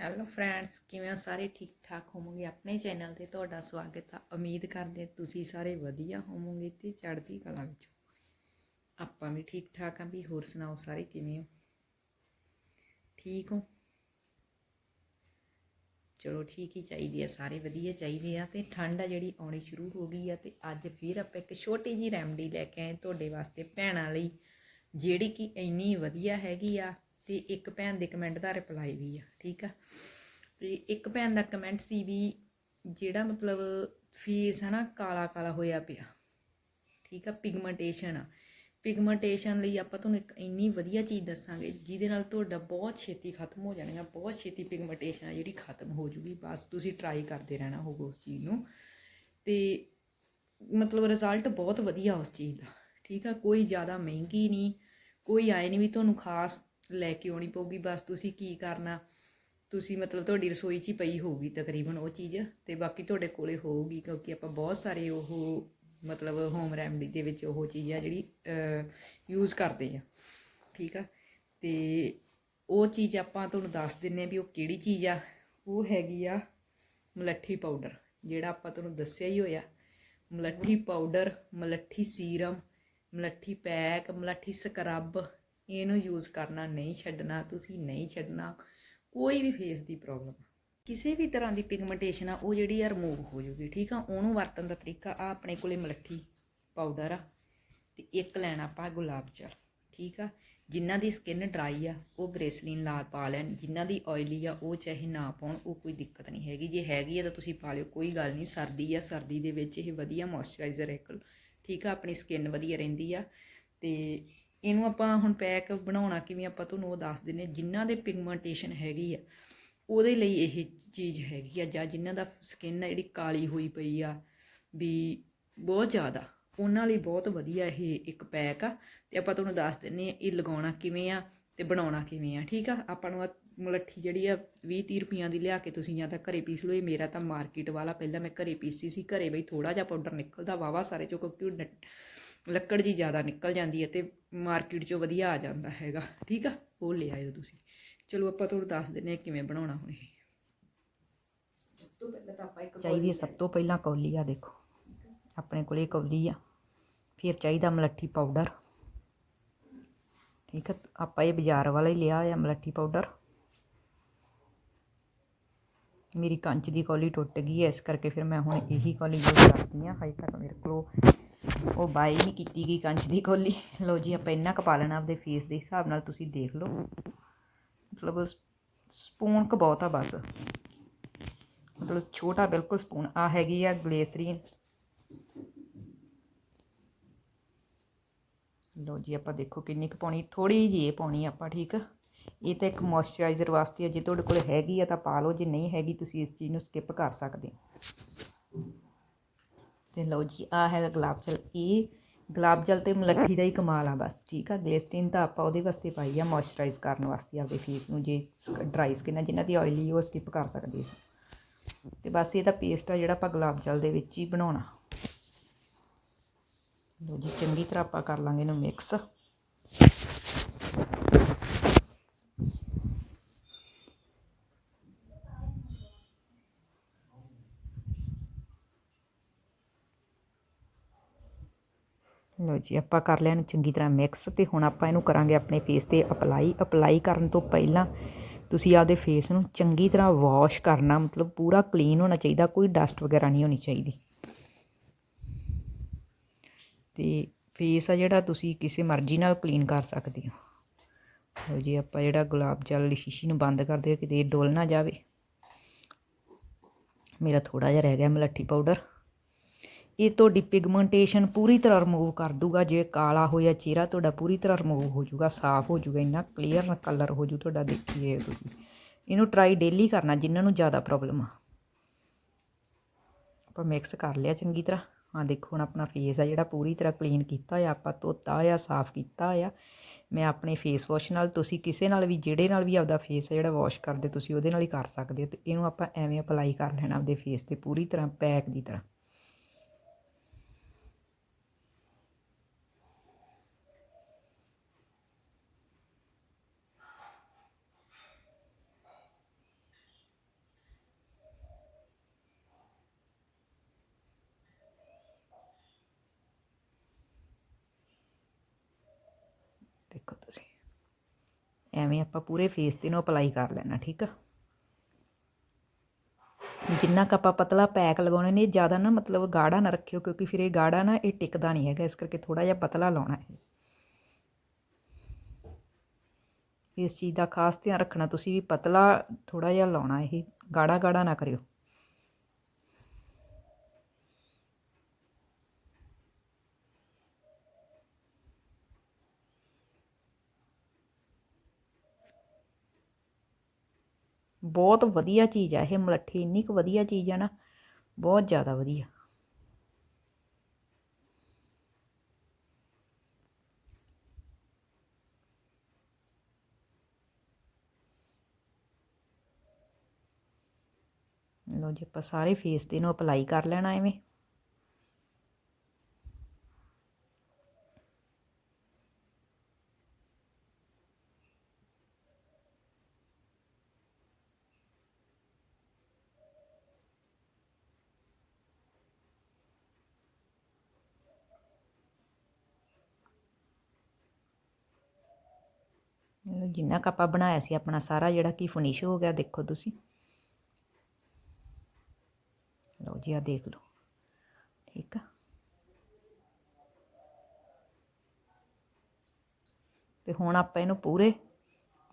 Hello friends ਕਿਵੇਂ ਹੋ? ਸਾਰੇ ਠੀਕ ਠਾਕ ਹੋਵੋਗੇ? ਆਪਣੇ ਚੈਨਲ ਤੇ ਤੁਹਾਡਾ ਸਵਾਗਤ ਆ। ਉਮੀਦ ਕਰਦੇ ਤੁਸੀਂ ਸਾਰੇ ਵਧੀਆ ਹੋਵੋਗੇ ਤੇ ਚੜ੍ਹਦੀ ਕਲਾ ਵਿੱਚ ਆਪਾਂ ਵੀ ਠੀਕ ਠਾਕ ਆ ਵੀ ਹੋਰ ਸੁਣਾਓ ਸਾਰੇ ਕਿਵੇਂ ਹੋ? ਠੀਕ ਹੋ? ਚਲੋ ਠੀਕ ਹੀ ਚਾਹੀਦੀ ਆ, ਸਾਰੇ ਵਧੀਆ ਚਾਹੀਦੇ ਆ ਤੇ ਠੰਡ ਆ ਜਿਹੜੀ ਆਉਣੀ ਸ਼ੁਰੂ ਹੋ ਗਈ ਆ ਤੇ ਅੱਜ ਫਿਰ ਆਪਾਂ ਇੱਕ ਛੋਟੀ ਜੀ ਰੈਮਡੀ ਲੈ ਕੇ ਆਏ ਤੁਹਾਡੇ ਵਾਸਤੇ ਭੈਣਾਂ ਲਈ, ਜਿਹੜੀ ਕਿ ਇੰਨੀ ਵਧੀਆ ਹੈਗੀ ਆ ਤੇ ਇੱਕ ਭੈਣ ਦੇ ਕਮੈਂਟ ਦਾ ਰਿਪਲਾਈ ਵੀ ਆ, ਠੀਕ ਆ? ਤੇ ਇੱਕ ਭੈਣ ਦਾ ਕਮੈਂਟ ਸੀ ਵੀ ਜਿਹੜਾ ਮਤਲਬ ਫੇਸ ਹੈ ਨਾ ਕਾਲਾ ਕਾਲਾ ਹੋਇਆ ਪਿਆ, ਠੀਕ ਆ? ਪਿਗਮੈਂਟੇਸ਼ਨ ਆ। ਪਿਗਮੈਂਟੇਸ਼ਨ ਲਈ ਆਪਾਂ ਤੁਹਾਨੂੰ ਇੱਕ ਇੰਨੀ ਵਧੀਆ ਚੀਜ਼ ਦੱਸਾਂਗੇ, ਜਿਹਦੇ ਨਾਲ ਤੁਹਾਡਾ ਬਹੁਤ ਛੇਤੀ ਖਤਮ ਹੋ ਜਾਣਗਾ ਬਹੁਤ ਛੇਤੀ ਪਿਗਮੈਂਟੇਸ਼ਨ ਆ ਜਿਹੜੀ ਖਤਮ ਹੋ ਜੂਗੀ। ਬਸ ਤੁਸੀਂ ਟਰਾਈ ਕਰਦੇ ਰਹਿਣਾ ਹੋਊਗਾ ਉਸ ਚੀਜ਼ ਨੂੰ। ਤੇ ਮਤਲਬ ਰਿਜ਼ਲਟ ਬਹੁਤ ਵਧੀਆ ਉਸ ਚੀਜ਼ ਦਾ, ਠੀਕ ਆ? ਕੋਈ ਜ਼ਿਆਦਾ ਮਹਿੰਗੀ ਨਹੀਂ, ਕੋਈ ਆਏ ਨਹੀਂ ਵੀ ਤੁਹਾਨੂੰ ਖਾਸ ਲੈ ਕੇ ਆਉਣੀ ਪਊਗੀ, ਬਸ ਤੁਸੀਂ ਕੀ ਕਰਨਾ? ਤੁਸੀਂ ਮਤਲਬ ਤੁਹਾਡੀ ਰਸੋਈ 'ਚ ਹੀ ਪਈ ਹੋਊਗੀ ਤਕਰੀਬਨ ਉਹ ਚੀਜ਼ ਤੇ ਬਾਕੀ ਤੁਹਾਡੇ ਕੋਲੇ ਹੋਊਗੀ ਕਿਉਂਕਿ ਆਪਾਂ ਬਹੁਤ ਸਾਰੇ ਉਹ ਮਤਲਬ ਹੋਮ ਰੈਮਡੀ ਦੇ ਵਿੱਚ ਉਹ ਚੀਜ਼ ਆ ਜਿਹੜੀ ਯੂਜ਼ ਕਰਦੇ ਆ ਠੀਕ ਆ? ਤੇ ਉਹ ਚੀਜ਼ ਆਪਾਂ ਤੁਹਾਨੂੰ ਦੱਸ ਦਿੰਨੇ ਆ ਵੀ ਉਹ ਕਿਹੜੀ ਚੀਜ਼ ਆ? ਉਹ ਹੈਗੀ ਆ ਮਲੱਠੀ ਪਾਊਡਰ ਜਿਹੜਾ ਆਪਾਂ ਤੁਹਾਨੂੰ ਦੱਸਿਆ ਹੀ ਹੋਇਆ। ਮਲੱਠੀ ਪਾਊਡਰ ਮਲੱਠੀ ਸੀਰਮ ਮਲੱਠੀ ਪੈਕ ਮਲੱਠੀ ਸਕਰਬ ਇਹਨੂੰ ਯੂਜ਼ ਕਰਨਾ, ਨਹੀਂ ਛੱਡਣਾ, ਤੁਸੀਂ ਨਹੀਂ ਛੱਡਣਾ, ਕੋਈ ਵੀ ਫੇਸ ਦੀ ਪ੍ਰੋਬਲਮ ਕਿਸੇ ਵੀ ਤਰ੍ਹਾਂ ਦੀ ਪਿਗਮੈਂਟੇਸ਼ਨ ਆ, ਉਹ ਜਿਹੜੀ ਆ ਰਿਮੂਵ ਹੋ ਜੂਗੀ, ਠੀਕ ਆ? ਉਹਨੂੰ ਵਰਤਣ ਦਾ ਤਰੀਕਾ ਆ, ਆਪਣੇ ਕੋਲੇ ਮਲੱਠੀ ਪਾਊਡਰ ਆ, ਤੇ ਇੱਕ ਲੈਣਾ ਆਪਾਂ ਗੁਲਾਬ ਜਲ, ਠੀਕ ਆ? ਜਿਨ੍ਹਾਂ ਦੀ ਸਕਿਨ ਡਰਾਈ ਆ, ਉਹ ਗ੍ਰੇਸਲੀਨ ਲਾਲ ਪਾ ਲੈਣ, ਜਿਨ੍ਹਾਂ ਦੀ ਆਇਲੀ ਆ, ਉਹ ਚਾਹੇ ਨਾ ਪਾਉਣ, ਉਹ ਕੋਈ ਦਿੱਕਤ ਨਹੀਂ ਹੈਗੀ। ਜੇ ਹੈਗੀ ਆ ਤਾਂ ਤੁਸੀਂ ਪਾ ਲਿਓ, ਕੋਈ ਗੱਲ ਨਹੀਂ, ਸਰਦੀ ਆ, ਸਰਦੀ ਦੇ ਵਿੱਚ ਇਹ ਵਧੀਆ ਮੋਇਸਚਰਾਈਜ਼ਰ ਇੱਕ, ਠੀਕ ਆ? ਆਪਣੀ ਸਕਿਨ ਵਧੀਆ ਰਹਿੰਦੀ ਆ, ਤੇ ਇਹਨੂੰ ਆਪਾਂ ਹੁਣ ਪੈਕ ਬਣਾਉਣਾ ਕਿਵੇਂ ਆਪਾਂ ਤੁਹਾਨੂੰ ਉਹ ਦੱਸ ਦਿੰਨੇ ਜਿਨ੍ਹਾਂ ਦੇ ਪਿਗਮੈਂਟੇਸ਼ਨ ਹੈਗੀ ਆ, ਉਹਦੇ ਲਈ ਇਹ ਚੀਜ਼ ਹੈਗੀ ਆ, ਜਾਂ ਜਿਨ੍ਹਾਂ ਦਾ ਸਕਿਨ ਆ ਜਿਹੜੀ ਕਾਲੀ ਹੋਈ ਪਈ ਆ, ਵੀ ਬਹੁਤ ਜ਼ਿਆਦਾ, ਉਹਨਾਂ ਲਈ ਬਹੁਤ ਵਧੀਆ ਇਹ ਇੱਕ ਪੈਕ ਆ, ਤੇ ਆਪਾਂ ਤੁਹਾਨੂੰ ਦੱਸ ਦਿੰਨੇ ਆ ਇਹ ਲਗਾਉਣਾ ਕਿਵੇਂ ਆ ਤੇ ਬਣਾਉਣਾ ਕਿਵੇਂ ਆ, ਠੀਕ ਆ? ਆਪਾਂ ਨੂੰ ਆਹ ਮਲੱਠੀ ਜਿਹੜੀ ਆ 20 30 ਰੁਪਈਆਂ ਦੀ ਲਿਆ ਕੇ ਤੁਸੀਂ ਜਾਂ ਤਾਂ ਘਰੇ ਪੀਸ ਲਓ, ਇਹ ਮੇਰਾ ਤਾਂ ਮਾਰਕੀਟ ਵਾਲਾ, ਪਹਿਲਾਂ ਮੈਂ ਘਰੇ ਪੀਸੀ ਸੀ, ਘਰੇ ਬਈ ਥੋੜਾ ਜਿਹਾ ਪਾਊਡਰ ਨਿਕਲਦਾ ਵਾਵਾ ਸਾਰੇ ਚੋਂ ਕਿਉਂਕਿ ਲੱਕੜ ਜੀ ਜ਼ਿਆਦਾ ਨਿਕਲ ਜਾਂਦੀ ਹੈ ਤੇ ਮਾਰਕੀਟ 'ਚੋਂ ਵਧੀਆ ਆ ਜਾਂਦਾ ਹੈਗਾ। ਠੀਕ ਆ? ਉਹ ਲੈ ਆਇਓ ਤੁਸੀਂ। ਚਲੋ ਆਪਾਂ ਤੁਹਾਨੂੰ ਦੱਸ ਦਿੰਨੇ ਆ ਕਿਵੇਂ ਬਣਾਉਣਾ ਹੁਣ ਇਹ। ਸਭ ਤੋਂ ਪਹਿਲਾਂ ਤਾਂ ਆਪਾਂ ਇੱਕ ਚਾਹੀਦੀ ਹੈ ਸਭ ਤੋਂ ਪਹਿਲਾਂ ਕੌਲੀ ਆ ਦੇਖੋ। ਆਪਣੇ ਕੋਲੇ ਕੌਲੀ ਆ। ਫਿਰ ਚਾਹੀਦਾ ਮਲੱਠੀ ਪਾਊਡਰ। ਠੀਕ ਹੈ ਆਪਾਂ ਇਹ ਬਾਜ਼ਾਰ ਵਾਲਾ ਹੀ ਲਿਆ ਹੋਇਆ ਮਲੱਠੀ ਪਾਊਡਰ। ਮੇਰੀ ਕੰਚ ਦੀ ਕੌਲੀ ਟੁੱਟ ਗਈ ਹੈ ਇਸ ਕਰਕੇ ਫਿਰ ਮੈਂ ਹੁਣ ਇਹੀ ਕੌਲੀ ਯੂਜ਼ ਕਰਦੀ ਹਾਂ। ਹਜੇ ਤੱਕ ਮੇਰੇ ਕੋਲ ਉਹ ਬਾਈ ਨਹੀਂ ਕੀਤੀ ਗਈ ਕੰਚ ਦੀ ਕੌਲੀ। ਲਓ ਜੀ, ਆਪਾਂ ਇੰਨਾ ਕੁ ਪਾ ਲੈਣਾ ਆਪਦੇ ਫੇਸ ਦੇ ਹਿਸਾਬ ਨਾਲ, ਤੁਸੀਂ ਦੇਖ ਲਓ। ਮਤਲਬ ਸਪੂਨ ਕ ਬਹੁਤ ਆ ਬਸ। ਮਤਲਬ ਛੋਟਾ ਬਿਲਕੁਲ ਸਪੂਨ ਆ ਹੈਗੀ ਆ ਗਲੇਸਰੀਨ। ਲਓ ਜੀ, ਆਪਾਂ ਦੇਖੋ ਕਿੰਨੀ ਕੁ ਪਾਉਣੀ। ਥੋੜੀ ਜਿਹੀ ਇਹ ਪਾਉਣੀ ਆਪਾਂ, ਠੀਕ ਇਹ ਤਾਂ ਇੱਕ ਮੋਇਸਚਰਾਈਜ਼ਰ ਵਾਸਤੇ ਆ। ਜੇ ਤੁਹਾਡੇ ਕੋਲ ਹੈਗੀ ਆ ਤਾਂ ਪਾ ਲਓ। ਜੇ ਨਹੀਂ ਹੈਗੀ, ਤੁਸੀਂ ਇਸ ਚੀਜ਼ ਨੂੰ ਸਕਿਪ ਕਰ ਸਕਦੇ ਹੋ। ਤੇ ਲਓ ਜੀ ਆ ਹੈਗਾ ਗੁਲਾਬ ਜਲ, ਇਹ ਗੁਲਾਬ ਜਲ ਤੇ ਮਲੱਠੀ ਦਾ ਹੀ ਕਮਾਲ ਆ ਬਸ, ਠੀਕ ਆ? ਗਲੇਸਟਿਨ ਤਾਂ ਆਪਾਂ ਉਹਦੇ ਵਾਸਤੇ ਪਾਈ ਆ ਮੋਇਸਚਰਾਈਜ਼ ਕਰਨ ਵਾਸਤੇ ਆਪਦੇ ਫੇਸ ਨੂੰ, ਜੇ ਡਰਾਈ ਸਕਿਨ ਆ, ਜਿਨ੍ਹਾਂ ਦੀ ਆਇਲੀ ਉਹ ਸਕਿਪ ਕਰ ਸਕਦੇ ਸੀ ਤੇ ਬਸ ਇਹਦਾ ਪੇਸਟ ਆ ਜਿਹੜਾ ਆਪਾਂ ਗੁਲਾਬ ਜਲ ਦੇ ਵਿੱਚ ਹੀ ਬਣਾਉਣਾ। ਲਓ ਜੀ, ਚੰਗੀ ਤਰ੍ਹਾਂ ਆਪਾਂ ਕਰ ਲਾਂਗੇ ਇਹਨੂੰ ਮਿਕਸ ਲਓ ਜੀ, ਆਪਾਂ ਕਰ ਲਿਆ ਇਹਨੂੰ ਚੰਗੀ ਤਰ੍ਹਾਂ ਮਿਕਸ ਤੇ ਹੁਣ ਆਪਾਂ ਇਹਨੂੰ ਕਰਾਂਗੇ ਆਪਣੇ ਫੇਸ ਤੇ ਅਪਲਾਈ ਅਪਲਾਈ ਕਰਨ ਤੋਂ ਪਹਿਲਾਂ ਤੁਸੀਂ ਆਪਦੇ ਫੇਸ ਨੂੰ ਚੰਗੀ ਤਰ੍ਹਾਂ ਵਾਸ਼ ਕਰਨਾ, ਮਤਲਬ ਪੂਰਾ ਕਲੀਨ ਹੋਣਾ ਚਾਹੀਦਾ, ਕੋਈ ਡਸਟ ਵਗੈਰਾ ਨਹੀਂ ਹੋਣੀ ਚਾਹੀਦੀ। ਤੇ ਫੇਸ ਆ ਜਿਹੜਾ ਤੁਸੀਂ ਕਿਸੇ ਮਰਜ਼ੀ ਨਾਲ ਕਲੀਨ ਕਰ ਸਕਦੇ ਹੋ। ਲਓ ਜੀ, ਆਪਾਂ ਜਿਹੜਾ ਗੁਲਾਬ ਜਲ ਵਾਲੀ ਸ਼ੀਸ਼ੀ ਨੂੰ ਬੰਦ ਕਰ ਦਿਓ, ਕਿਤੇ ਇਹ ਨਾ ਜਾਵੇ। ਮੇਰਾ ਥੋੜਾ ਜਿਹਾ ਰਹਿ ਗਿਆ ਮਲੱਠੀ ਪਾਊਡਰ ਇਹ ਤੁਹਾਡੀ ਪਿਗਮੈਂਟੇਸ਼ਨ ਪੂਰੀ ਤਰ੍ਹਾਂ ਰਿਮੂਵ ਕਰ ਦੂਗਾ। ਜੇ ਕਾਲਾ ਹੋਇਆ ਚਿਹਰਾ, ਤੁਹਾਡਾ ਪੂਰੀ ਤਰ੍ਹਾਂ ਰਿਮੂਵ ਹੋ ਜਾਊਗਾ, ਸਾਫ਼ ਹੋ ਜਾਊਗਾ, ਇੰਨਾ ਕਲੀਅਰ ਕਲਰ ਹੋ ਜੂ ਤੁਹਾਡਾ, ਦੇਖੀਏ ਤੁਸੀਂ। ਇਹਨੂੰ ਟਰਾਈ ਡੇਲੀ ਕਰਨਾ, ਜਿਨ੍ਹਾਂ ਨੂੰ ਜ਼ਿਆਦਾ ਪ੍ਰੋਬਲਮ ਆ। ਆਪਾਂ ਮਿਕਸ ਕਰ ਲਿਆ ਚੰਗੀ ਤਰ੍ਹਾਂ। ਹਾਂ ਦੇਖੋ, ਹੁਣ ਆਪਣਾ ਫੇਸ ਆ ਜਿਹੜਾ, ਪੂਰੀ ਤਰ੍ਹਾਂ ਕਲੀਨ ਕੀਤਾ ਹੋਇਆ ਆਪਾਂ ਧੋਤਾ ਆ, ਸਾਫ਼ ਕੀਤਾ ਹੋਇਆ ਮੈਂ ਆਪਣੇ ਫੇਸ ਵਾਸ਼ ਨਾਲ, ਤੁਸੀਂ ਕਿਸੇ ਨਾਲ ਵੀ, ਜਿਹੜੇ ਨਾਲ ਵੀ ਆਪਦਾ ਫੇਸ ਆ ਜਿਹੜਾ ਵਾਸ਼ ਕਰਦੇ, ਤੁਸੀਂ ਉਹਦੇ ਨਾਲ ਹੀ ਕਰ ਸਕਦੇ ਹੋ। ਤੇ ਇਹਨੂੰ ਆਪਾਂ ਐਵੇਂ ਅਪਲਾਈ ਕਰ ਲੈਣਾ ਆਪਦੇ ਫੇਸ ਤੇ ਪੂਰੀ ਤਰ੍ਹਾਂ ਪੈਕ ਦੀ ਤਰ੍ਹਾਂ। ਐਵੇਂ ਆਪਾਂ ਪੂਰੇ ਫੇਸ ਤੇ ਨੂੰ ਅਪਲਾਈ ਕਰ ਲੈਣਾ, ਠੀਕ ਆ? ਜਿੰਨਾ ਕ ਆਪਾਂ ਪਤਲਾ ਪੈਕ ਲਗਾਉਣੇ ਨੇ ਜ਼ਿਆਦਾ ਨਾ ਮਤਲਬ ਗਾੜਾ ਨਾ ਰੱਖਿਓ, ਕਿਉਂਕਿ ਫਿਰ ਇਹ ਗਾੜਾ ਨਾ ਇਹ ਟਿਕਦਾ ਨਹੀਂ ਹੈਗਾ, ਇਸ ਕਰਕੇ ਥੋੜਾ ਜਿਹਾ ਪਤਲਾ ਲਾਉਣਾ ਹੈ ਇਸ ਚੀਜ਼ ਦਾ ਖਾਸ ਧਿਆਨ ਰੱਖਣਾ, ਤੁਸੀਂ ਵੀ ਪਤਲਾ ਥੋੜਾ ਜਿਹਾ ਲਾਉਣਾ, ਇਹ ਗਾੜਾ ਗਾੜਾ ਨਾ ਕਰਿਓ। ਬਹੁਤ ਵਧੀਆ ਚੀਜ਼ ਆ ਇਹ ਮਲੱਠੀ, ਇੰਨੀ ਕੁ ਵਧੀਆ ਚੀਜ਼ ਆ ਨਾ, ਬਹੁਤ ਜ਼ਿਆਦਾ ਵਧੀਆ। ਲੋ ਜੀ, ਆਪਾਂ ਸਾਰੇ ਫੇਸ ਤੇ ਇਹਨੂੰ ਅਪਲਾਈ ਕਰ ਲੈਣਾ ਐਵੇਂ। ਜਿੰਨਾ ਕੁ ਆਪਾਂ ਬਣਾਇਆ ਸੀ ਆਪਣਾ ਸਾਰਾ ਜਿਹੜਾ ਕਿ ਫਿਨਿਸ਼ ਹੋ ਗਿਆ, ਦੇਖੋ ਤੁਸੀਂ। ਲਓ ਜੀ ਆ ਦੇਖ ਲਓ। ਠੀਕ ਆ? ਤੇ ਹੁਣ ਆਪਾਂ ਇਹਨੂੰ ਪੂਰੇ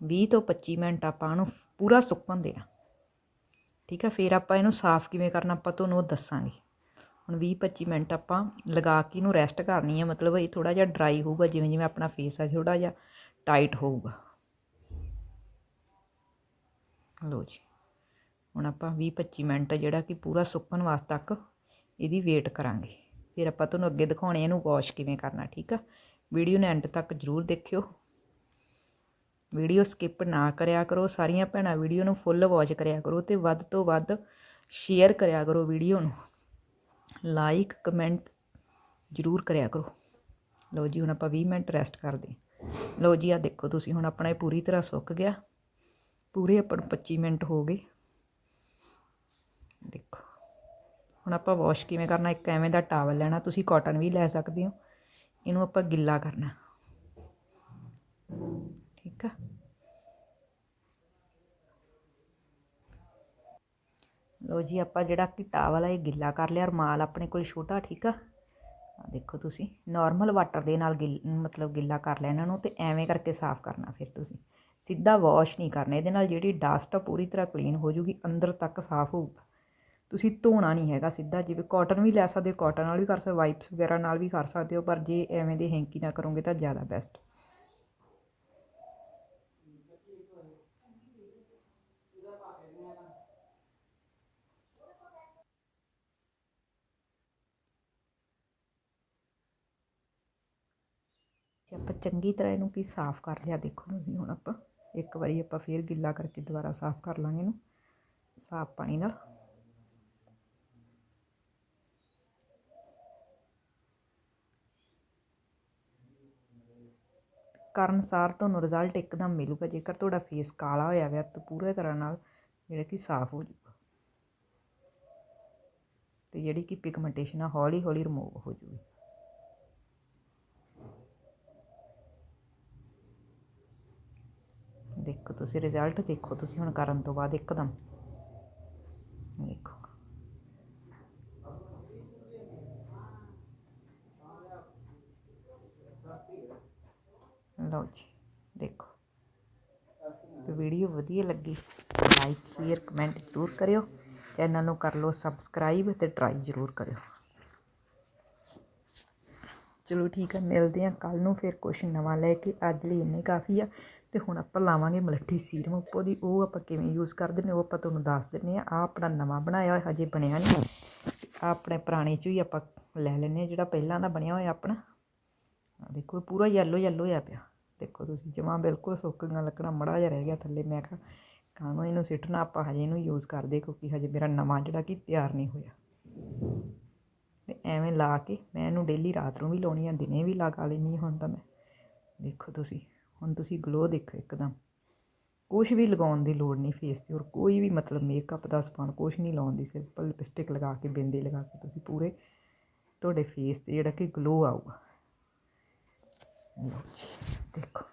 20 ਤੋਂ 25 ਮਿੰਟ ਆਪਾਂ ਇਹਨੂੰ ਪੂਰਾ ਸੁੱਕਣ ਦੇਣਾ। ਠੀਕ ਆ? ਫਿਰ ਆਪਾਂ ਇਹਨੂੰ ਸਾਫ਼ ਕਿਵੇਂ ਕਰਨਾ ਆਪਾਂ ਤੁਹਾਨੂੰ ਉਹ ਦੱਸਾਂਗੇ। ਹੁਣ 20 25 ਮਿੰਟ ਆਪਾਂ ਲਗਾ ਕੇ ਇਹਨੂੰ ਰੈਸਟ ਕਰਨੀ ਹੈ ਮਤਲਬ ਇਹ ਥੋੜਾ ਜਿਹਾ ਡਰਾਈ ਹੋਊਗਾ ਜਿਵੇਂ ਜਿਵੇਂ ਆਪਣਾ ਫੇਸ ਆ ਥੋੜਾ ਜਿਹਾ ਟਾਈਟ ਹੋਊਗਾ। ਲਓ ਜੀ। ਹੁਣ ਆਪਾਂ 20 25 ਮਿੰਟ ਜਿਹੜਾ ਕਿ ਪੂਰਾ ਸੁੱਕਣ ਵਾਸਤੇ ਤੱਕ ਇਹਦੀ ਵੇਟ ਕਰਾਂਗੇ। ਫਿਰ ਆਪਾਂ ਤੁਹਾਨੂੰ ਅੱਗੇ ਦਿਖਾਉਣੇ ਇਹਨੂੰ ਵਾਸ਼ ਕਿਵੇਂ ਕਰਨਾ, ਠੀਕ ਆ? ਵੀਡੀਓ ਨੂੰ ਐਂਡ ਤੱਕ ਜ਼ਰੂਰ ਦੇਖਿਓ। ਵੀਡੀਓ ਸਕਿਪ ਨਾ ਕਰਿਆ ਕਰੋ। ਸਾਰੀਆਂ ਭੈਣਾਂ ਵੀਡੀਓ ਨੂੰ ਫੁੱਲ ਵਾਚ ਕਰਿਆ ਕਰੋ ਤੇ ਵੱਧ ਤੋਂ ਵੱਧ ਸ਼ੇਅਰ ਕਰਿਆ ਕਰੋ ਵੀਡੀਓ ਨੂੰ। ਲਾਈਕ ਕਮੈਂਟ ਜ਼ਰੂਰ ਕਰਿਆ ਕਰੋ। ਲਓ ਜੀ, ਹੁਣ ਆਪਾਂ 20 ਮਿੰਟ ਰੈਸਟ ਕਰਦੇ ਲਓ ਜੀ ਆ ਦੇਖੋ ਤੁਸੀਂ, ਹੁਣ ਆਪਣਾ ਇਹ ਪੂਰੀ ਤਰ੍ਹਾਂ ਸੁੱਕ ਗਿਆ। ਪੂਰੇ ਆਪਾਂ ਨੂੰ 25 ਮਿੰਟ ਹੋ ਗਏ। ਦੇਖੋ, ਹੁਣ ਆਪਾਂ ਵਾਸ਼ ਕਿਵੇਂ ਕਰਨਾ, ਇੱਕ ਐਵੇਂ ਦਾ ਟਾਵਲ ਲੈਣਾ, ਤੁਸੀਂ ਕਾਟਨ ਵੀ ਲੈ ਸਕਦੇ ਹੋ। ਇਹਨੂੰ ਆਪਾਂ ਗਿੱਲਾ ਕਰਨਾ। ਠੀਕ ਆ? ਲੋ ਜੀ, ਆਪਾਂ ਜਿਹੜਾ ਕਿ ਟਾਵਲ ਆ, ਇਹ ਗਿੱਲਾ ਕਰ ਲਿਆ, ਰਮਾਲ ਆਪਣੇ ਕੋਲ ਛੋਟਾ, ਠੀਕ ਆ? ਆ ਦੇਖੋ ਤੁਸੀਂ ਨਾਰਮਲ ਵਾਟਰ ਦੇ ਨਾਲ ਗਿੱਲ, ਮਤਲਬ ਗਿੱਲਾ ਕਰ ਲੈਣਾ ਨੂੰ ਤੇ ਐਵੇਂ ਕਰਕੇ ਸਾਫ਼ ਕਰਨਾ ਫਿਰ ਤੁਸੀਂ। ਸਿੱਧਾ ਵਾਸ਼ ਨਹੀਂ ਕਰਨਾ, ਇਹਦੇ ਨਾਲ ਜਿਹੜੀ ਡਸਟ ਆ ਪੂਰੀ ਤਰ੍ਹਾਂ ਕਲੀਨ ਹੋ ਜੂਗੀ, ਅੰਦਰ ਤੱਕ ਸਾਫ਼ ਹੋਊਗਾ। ਤੁਸੀਂ ਧੋਣਾ ਨਹੀਂ ਹੈਗਾ ਸਿੱਧਾ, ਜਿਵੇਂ ਕਾਟਨ ਵੀ ਲੈ ਸਕਦੇ ਹੋ ਕਾਟਨ ਨਾਲ ਵੀ ਕਰ ਸਕਦੇ ਵਾਈਪਸ ਵਗੈਰਾ ਨਾਲ ਵੀ ਕਰ ਸਕਦੇ ਹੋ, ਪਰ ਜੇ ਐਵੇਂ ਦੇ ਹੈਂਕੀ ਨਾ ਕਰੋਗੇ ਤਾਂ ਜ਼ਿਆਦਾ ਬੈਸਟ ਆਪਾਂ ਚੰਗੀ ਤਰ੍ਹਾਂ ਇਹਨੂੰ ਕੀ ਸਾਫ਼ ਕਰ ਲਿਆ, ਦੇਖੋ ਤੁਸੀਂ ਹੁਣ ਆਪਾਂ, ਇੱਕ ਵਾਰੀ ਆਪਾਂ ਫੇਰ ਗਿੱਲਾ ਕਰਕੇ ਦੁਬਾਰਾ ਸਾਫ਼ ਕਰ ਲਾਂਗੇ ਇਹਨੂੰ, ਸਾਫ਼ ਪਾਣੀ ਨਾਲ। ਕਰਨ ਸਾਰ ਤੁਹਾਨੂੰ ਰਿਜ਼ਲਟ ਇੱਕਦਮ ਮਿਲੂਗਾ, ਜੇਕਰ ਤੁਹਾਡਾ ਫੇਸ ਕਾਲਾ ਹੋਇਆ ਹੋਇਆ ਤਾਂ ਪੂਰੇ ਤਰ੍ਹਾਂ ਨਾਲ ਜਿਹੜਾ ਕਿ ਸਾਫ਼ ਹੋ ਜਾਊਗਾ। ਤੇ ਜਿਹੜੀ ਕਿ ਪਿਗਮੈਂਟੇਸ਼ਨ ਆ ਹੌਲੀ ਹੌਲੀ ਰਿਮੂਵ ਹੋ ਜੂਗੀ ਦੇਖੋ ਤੁਸੀਂ ਰਿਜ਼ਲਟ ਦੇਖੋ, ਤੁਸੀਂ ਹੁਣ ਕਰਨ ਤੋਂ ਬਾਅਦ ਇੱਕਦਮ। ਦੇਖੋ। ਲਓ ਜੀ, ਦੇਖੋ। ਵੀਡੀਓ ਵਧੀਆ ਲੱਗੀ ਲਾਈਕ ਸ਼ੇਅਰ ਕਮੈਂਟ ਜ਼ਰੂਰ ਕਰਿਓ। ਚੈਨਲ ਨੂੰ ਕਰ ਲਓ ਸਬਸਕ੍ਰਾਈਬ ਤੇ ਟਰਾਈ ਜ਼ਰੂਰ ਕਰਿਓ। ਚਲੋ ਠੀਕ ਹੈ ਮਿਲਦੇ ਆ ਕੱਲ ਨੂੰ ਫਿਰ ਕੁਛ ਨਵਾਂ ਲੈ ਕੇ। ਅੱਜ ਲਈ ਇੰਨੇ ਕਾਫੀ ਆ। ਅਤੇ ਹੁਣ ਆਪਾਂ ਲਾਵਾਂਗੇ ਮਲੱਠੀ ਸੀਰਮ ਉੱਪਰ ਦੀ, ਉਹ ਆਪਾਂ ਕਿਵੇਂ ਯੂਜ਼ ਕਰਦੇ ਨੇ ਉਹ ਆਪਾਂ ਤੁਹਾਨੂੰ ਦੱਸ ਦਿੰਦੇ ਆ ਆ ਆਪਣਾ ਨਵਾਂ ਬਣਾਇਆ ਹੋਇਆ, ਹਜੇ ਬਣਿਆ ਨਹੀਂ। ਆ ਆਪਣੇ ਪੁਰਾਣੇ ਚੋਂ ਹੀ ਆਪਾਂ ਲੈ ਲੈਨੇ ਆ ਜਿਹੜਾ ਪਹਿਲਾਂ ਦਾ ਬਣਿਆ ਹੋਇਆ ਆਪਣਾ। ਦੇਖੋ ਪੂਰਾ ਯੈਲੋ ਯੈਲੋ ਹੋਇਆ ਪਿਆ। ਦੇਖੋ ਤੁਸੀਂ, ਜਮਾ ਬਿਲਕੁਲ ਸੁੱਕ ਗਿਆ ਲੱਕੜਾ ਮੜਾ ਜਿਹਾ ਰਹਿ ਗਿਆ ਥੱਲੇ। ਮੈਂ ਕਿਹਾ, ਕਾਹਨੂੰ ਇਹਨੂੰ ਸਿੱਟਣਾ? ਆਪਾਂ ਹਜੇ ਇਹਨੂੰ ਯੂਜ਼ ਕਰਦੇ ਕਿਉਂਕਿ ਹਜੇ ਮੇਰਾ ਨਵਾਂ ਜਿਹੜਾ ਕਿ ਤਿਆਰ ਨਹੀਂ ਹੋਇਆ। ਤੇ ਐਵੇਂ ਲਾ ਕੇ, ਮੈਂ ਇਹਨੂੰ ਡੇਲੀ ਰਾਤ ਨੂੰ ਵੀ ਲਾਉਣੀ ਆ, ਦਿਨੇ ਵੀ ਲਗਾ ਲੈਣੀ ਹੁਣ ਤਾਂ ਮੈਂ। ਦੇਖੋ ਤੁਸੀਂ। ਹੁਣ ਤੁਸੀਂ ਗਲੋ ਦੇਖੋ ਇੱਕਦਮ। ਕੁਝ ਵੀ ਲਗਾਉਣ ਦੀ ਲੋੜ ਨਹੀਂ ਫੇਸ ਤੇ, ਔਰ ਕੋਈ ਵੀ ਮਤਲਬ ਮੇਕਅਪ ਦਾ ਸਮਾਨ ਕੁਝ ਨਹੀਂ ਲਾਉਣ ਦੀ ਸਿਰਫ ਲਿਪਸਟਿਕ ਲਗਾ ਕੇ, ਬਿੰਦੀ ਲਗਾ ਕੇ ਤੁਸੀਂ ਪੂਰੇ ਤੁਹਾਡੇ ਫੇਸ ਤੇ ਜਿਹੜਾ ਕਿ ਗਲੋ ਆਊਗਾ। ਦੇਖੋ।